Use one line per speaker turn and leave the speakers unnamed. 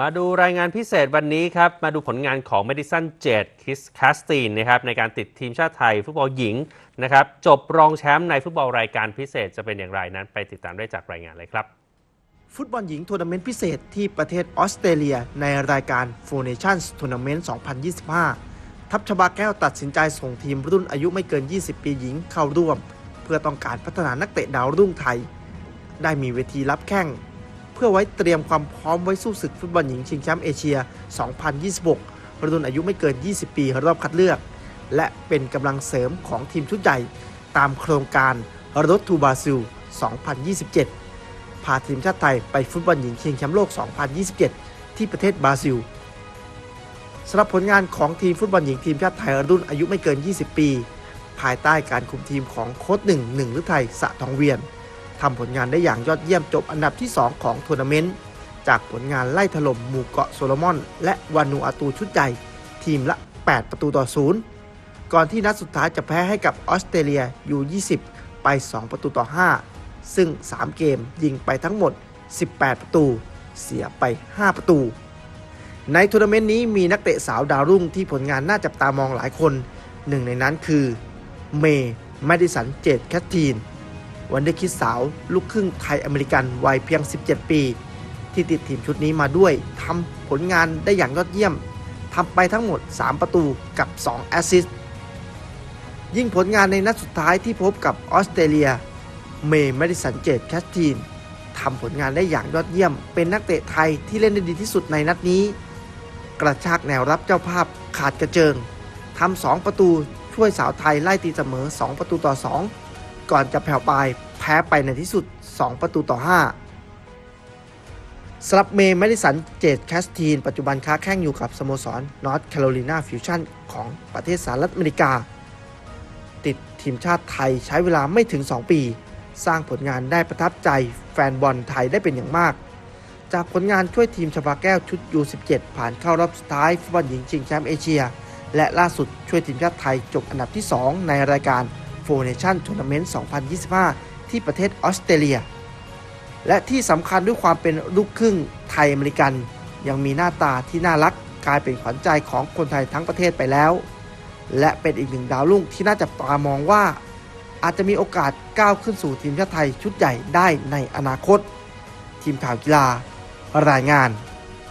มาดูรายงานพิเศษวันนี้ครับ มาดูผลงานของ Madison j e t Kiss c a s t i n นะครับในการติดทีมชาติไทยฟุตบอลหญิงนะครับจบรองแชมป์ในฟุตบอลรายการพิเศษจะเป็นอย่างไรนั้น ไปติดตามได้จากรายงานเลยครับ
ฟุตบอลหญิงทัวร์นาเมนต์พิเศษที่ประเทศออสเตรเลีย ในรายการ f o r Nations Tournament 2025 ทัพชบาแก้วตัดสินใจส่งทีมรุ่นอายุไม่เกิน 20 ปีหญิงเข้าร่วม เพื่อต้องการพัฒนานักเตะดาวรุ่งไทย ได้มีเวทีรับแข่ง พื่อไว้เตรียมความพร้อมไว้สู้ศึกฟุตบอลหญิงชิงแชมป์เอเชีย 2026 รุ่นอายุไม่เกิน 20 ปีรอบคัดเลือก และเป็นกำลังเสริมของทีมชุดใหญ่ตามโครงการรถทูบาซิล 2027 พาทีมชาติไทยไปฟุตบอลหญิงชิงแชมป์โลก 2027 ที่ประเทศบราซิลสำหรับผลงานของทีมฟุตบอลหญิงทีมชาติไทยรุ่นอายุไม่เกิน 20 ปี ภายใต้การคุมทีมของโค้ชหนึ่งหนึ่งฤทัยสะทองเวียน ทำผลงานได้อย่างยอดเยี่ยมจบอันดับที่ 2 ของทัวร์นาเมนต์จากผลงานไล่ถล่มหมู่เกาะโซโลมอน และวานูอาตูชุดใหญ่ทีมละ 8 ประตูต่อศูนย์ก่อนที่นัดสุดท้ายจะแพ้ให้กับออสเตรเลียยู20 ไป 2 ประตูต่อ 5 ซึ่ง 3 เกมยิงไปทั้งหมด 18 ประตู เสียไป 5 ประตู ในทัวร์นาเมนต์นี้มีนักเตะสาวดาวรุ่งที่ผลงานน่าจับตามองหลายคน หนึ่งในนั้นคือเมย์แมดิสัน เจดแคททีน วันเดอร์คิดสาว ลูกครึ่งไทยอเมริกันวัยเพียง 17 ปี ที่ติดทีมชุดนี้มาด้วยทำผลงานได้อย่างยอดเยี่ยมทำไปทั้งหมด 3 ประตูกับ 2 แอสซิสต์ยิ่งผลงานในนัดสุดท้ายที่พบกับออสเตรเลีย เมย์แมดิสันเจดแคททีนทำผลงานได้อย่างยอดเยี่ยม เป็นนักเตะไทยที่เล่นได้ดีที่สุดในนัดนี้ กระชากแนวรับเจ้าภาพขาดกระเจิงทำสองประตูช่วยสาวไทยไล่ตีเสมอ 2 ประตูต่อ 2 ก่อนจะแผ่วปลายแพ้ไปในที่สุด 2 ประตูต่อ 5สำหรับเมย์แมดิสันเจดแคสตีน ปัจจุบันค้าแข่งอยู่กับสโมสรนอร์ทแคโรไลนาฟิวชั่นของประเทศสหรัฐอเมริกา ติดทีมชาติไทยใช้เวลาไม่ถึง 2 ปี สร้างผลงานได้ประทับใจแฟนบอลไทยได้เป็นอย่างมาก จากผลงานช่วยทีมชบาแก้วชุด U17 ผ่านเข้ารอบสุดท้ายฟุตบอลหญิงชิงแชมป์เอเชียและล่าสุดช่วยทีมชาติไทยจบอันดับที่ 2 ในรายการ Four Nation Tournament 2025 ที่ประเทศออสเตรเลีย และที่สำคัญด้วยความเป็นลูกครึ่งไทยอเมริกัน ยังมีหน้าตาที่น่ารักกลายเป็นขวัญใจของคนไทยทั้งประเทศไปแล้ว และเป็นอีกหนึ่งดาวรุ่งที่น่าจับตามองว่า อาจจะมีโอกาสก้าวขึ้นสู่ทีมชาติไทยชุดใหญ่ได้ในอนาคต ทีมข่าวกีฬารายงาน